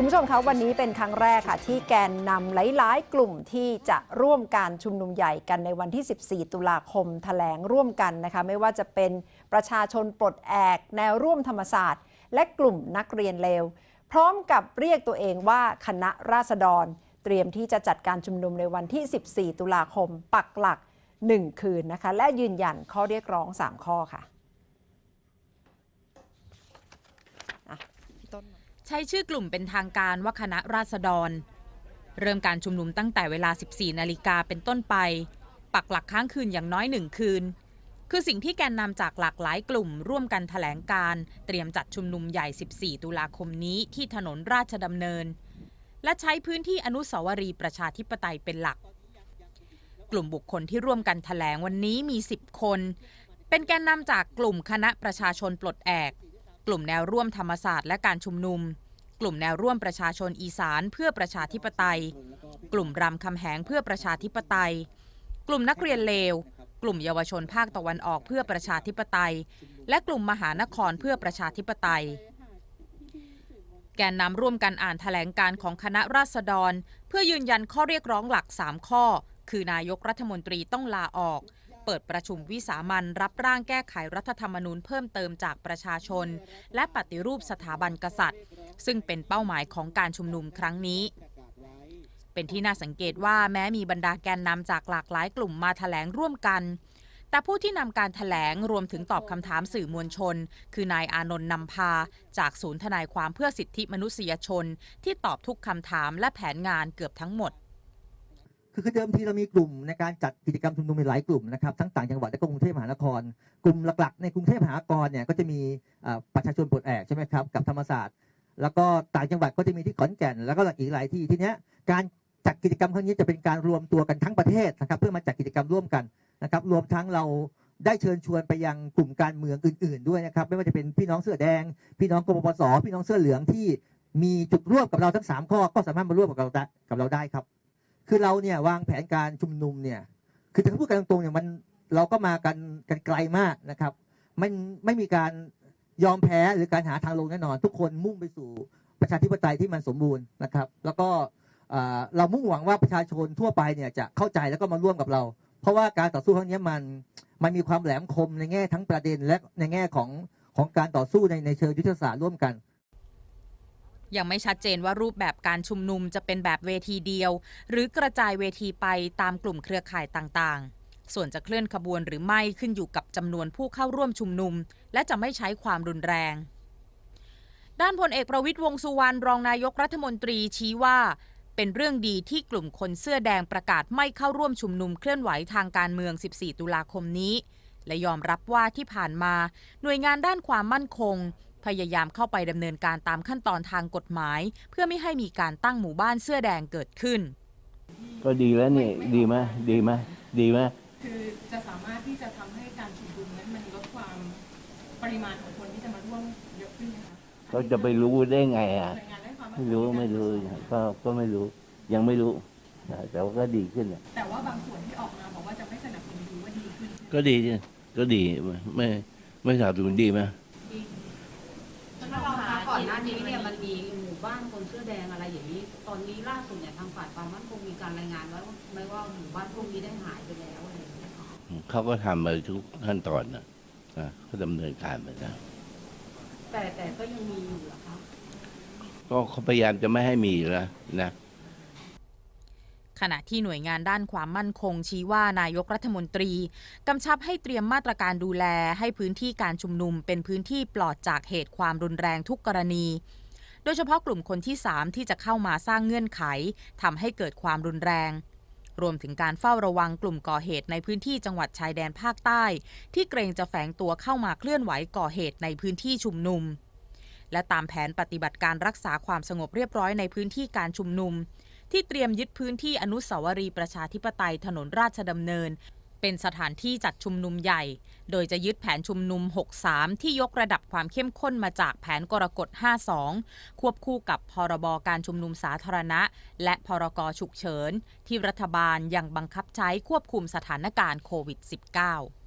คุณผู้ชมคะวันนี้เป็นครั้งแรกค่ะ ที่แกนนำหลาย ๆ กลุ่มที่จะร่วมการชุมนุมใหญ่กันในวันที่ 14 ตุลาคมแถลงร่วมกันนะคะ ไม่ว่าจะเป็นประชาชนปลดแอก แนวร่วมธรรมศาสตร์ และกลุ่มนักเรียนเลว พร้อมกับเรียกตัวเองว่าคณะราษฎร เตรียมที่จะจัดการชุมนุมในวันที่ 14 ตุลาคม ปักหลัก 1 คืนนะคะ และยืนยันข้อเรียกร้อง 3 ข้อค่ะอะพี่ต้น ใช้ชื่อกลุ่มเป็นทางการว่าคณะราษฎร เริ่มการชุมนุมตั้งแต่เวลา 14 นาฬิกาเป็นต้นไป ปักหลักค้างคืนอย่างน้อยหนึ่งคืน คือสิ่งที่แกนนำจากหลากหลายกลุ่ม ร่วมกันแถลงการ เตรียมจัดชุมนุมใหญ่ 14 ตุลาคมนี้ที่ถนนราชดำเนิน และใช้พื้นที่อนุสาวรีย์ประชาธิปไตยเป็นหลัก กลุ่มบุคคลที่ร่วมกันแถลงวันนี้มี 10 คน เป็นแกนนำจากกลุ่มคณะประชาชนปลดแอก กลุ่มแนวร่วมธรรมศาสตร์และการชุมนุม กลุ่มแนวร่วมประชาชนอีสานเพื่อประชาธิปไตย กลุ่มรำคำแหงเพื่อประชาธิปไตย กลุ่มนักเรียนเลว กลุ่มเยาวชนภาคตะวันออกเพื่อประชาธิปไตย และกลุ่มมหานครเพื่อประชาธิปไตยแกนนำร่วมกันอ่านแถลงการของคณะราษฎร เพื่อยืนยันข้อเรียกร้องหลัก 3 ข้อ คือนายกรัฐมนตรีต้องลาออก เปิดประชุมวิสามันรับร่างแก้ไขรัฐธรรมนูญเพิ่มเติมจากประชาชน และปฏิรูปสถาบันกษัตริย์ ซึ่งเป็นเป้าหมายของการชุมนุมครั้งนี้ เป็นที่น่าสังเกตว่าแม้มีบรรดาแกนนำจากหลากหลายกลุ่มมาแถลงร่วมกันแต่ผู้ที่นำการแถลงรวมถึงตอบคำถามสื่อมวลชน คือนายอานนท์นำพา จากศูนย์ทนายความเพื่อสิทธิมนุษยชน ที่ตอบทุกคำถามและแผนงานเกือบทั้งหมด คือคือเดิมทีเรามีกลุ่มในการจัดกิจกรรมชุมนุมในหลายกลุ่มนะครับทั้งต่างจังหวัดและกรุงเทพมหานคร กลุ่มหลักๆ ในกรุงเทพมหานครเนี่ยก็จะมีประชาชนปลดแอกใช่ไหมครับกับธรรมศาสตร์ แล้วก็ต่างจังหวัดก็จะมีที่ขอนแก่น แล้วก็อีกหลายที่ทีเนี้ยการจัดกิจกรรมครั้งนี้จะเป็นการรวมตัวกันทั้งประเทศนะครับเพื่อมาจัดกิจกรรมร่วมกันนะครับรวมทั้งเราได้เชิญชวนไปยังกลุ่มการเมืองอื่น ๆ ด้วยนะครับไม่ว่าจะเป็นพี่น้องเสื้อแดง พี่น้องกบปสพี่น้องเสื้อเหลืองที่มีจุดร่วมกับเราทั้งสามข้อก็สามารถมาร่วมกับเราได้กับเราได้ครับ คือเราเนี่ยวางแผนการชุมนุมเนี่ยคือถ้าพูดกันตรงๆเนี่ยมันเราก็มากันกันไกลมากนะครับมันไม่มีการยอมแพ้หรือการหาทางลงแน่นอน ทุกคนมุ่งไปสู่ประชาธิปไตยที่มันสมบูรณ์นะครับ แล้วก็เรามุ่งหวังว่าประชาชนทั่วไปเนี่ยจะเข้าใจแล้วก็มาร่วมกับเรา เพราะว่าการต่อสู้ครั้งนี้มันมันมีความแหลมคมในแง่ทั้งประเด็นและในแง่ของของการต่อสู้ในในเชิงยุทธศาสตร์ร่วมกัน ยังไม่ชัดเจนว่ารูปแบบการชุมนุมจะเป็นแบบเวทีเดียว หรือกระจายเวทีไปตามกลุ่มเครือข่ายต่างๆ ส่วนจะเคลื่อนขบวนหรือไม่ขึ้นอยู่กับจำนวนผู้เข้าร่วมชุมนุม และจะไม่ใช้ความรุนแรง ด้านพลเอกประวิตยวงสุวรรณรองนายกรัฐมนตรีชี้ว่าเป็นเรื่องดีที่กลุ่มคนเสื้อแดงประกาศไม่เข้าร่วมชุมนุมเคลื่อนไหวทางการเมือง 14 ตุลาคมนี้ และยอมรับว่าที่ผ่านมา หน่วยงานด้านความมั่นคง พยายามเข้าไปดำเนินการตามขั้นตอนทางกฎหมาย เพื่อไม่ให้มีการตั้งหมู่บ้านเสื้อแดงเกิดขึ้น ก็ดีแล้วนี่ดีไหมดีไหมดีไหมคือจะสามารถที่จะทำให้การชุมนุมนั้นมันลดความปริมาณของคนที่จะมาร่วมเยอะขึ้นไหมคะเขาจะไปรู้ได้ไงอะ หน่วยงานได้ความไม่รู้ไม่รู้ก็ก็ไม่รู้ยังไม่รู้นะแต่ว่าก็ดีขึ้นอะแต่ว่าบางส่วนที่ออกมาบอกว่าจะไม่สนับสนุนดูว่าดีขึ้น ก็ดีก็ดีไม่ไม่สนับสนุนดีไหม ท่านรองคะก่ อนหน้านี้เนี่ยมันมีหมู่บ้านคนเสื้อแดงอะไรอย่างนี้ ตอนนี้ล่าสุดเนี่ยทางฝ่ายความมั่นคงมีการรายงานไว้ว่าไม่ว่าหมู่บ้านพวกนี้ได้หายไปแล้วอะไรอย่างเงี้ยค่ะเขาก็ทำมาทุกขั้นตอนนะนะเขาดำเนินการไปแล้วแต่แต่ก็ยังมีอยู่เหรอคะก็เขาพยายามจะไม่ให้มีแล้วนะ ขณะที่หน่วยงานด้านความมั่นคงชี้ว่านายกรัฐมนตรี กำชับให้เตรียมมาตรการดูแลให้พื้นที่การชุมนุมเป็นพื้นที่ปลอดจากเหตุความรุนแรงทุกกรณี โดยเฉพาะกลุ่มคนที่ 3 ที่จะเข้ามาสร้างเงื่อนไขทำให้เกิดความรุนแรง รวมถึงการเฝ้าระวังกลุ่มก่อเหตุในพื้นที่จังหวัดชายแดนภาคใต้ ที่เกรงจะแฝงตัวเข้ามาเคลื่อนไหวก่อเหตุในพื้นที่ชุมนุมและตามแผนปฏิบัติการรักษาความสงบเรียบร้อยในพื้นที่การชุมนุม ที่เตรียมยึดพื้นที่อนุสาวรีย์ประชาธิปไตยถนนราชดำเนิน เป็นสถานที่จัดชุมนุมใหญ่ โดยจะยึดแผนชุมนุม 63 ที่ยกระดับความเข้มข้นมาจากแผนกรกฎ 52 ควบคู่กับพรบการชุมนุมสาธารณะ และพรกฉุกเฉิน ที่รัฐบาลยังบังคับใช้ควบคุมสถานการณ์โควิด -19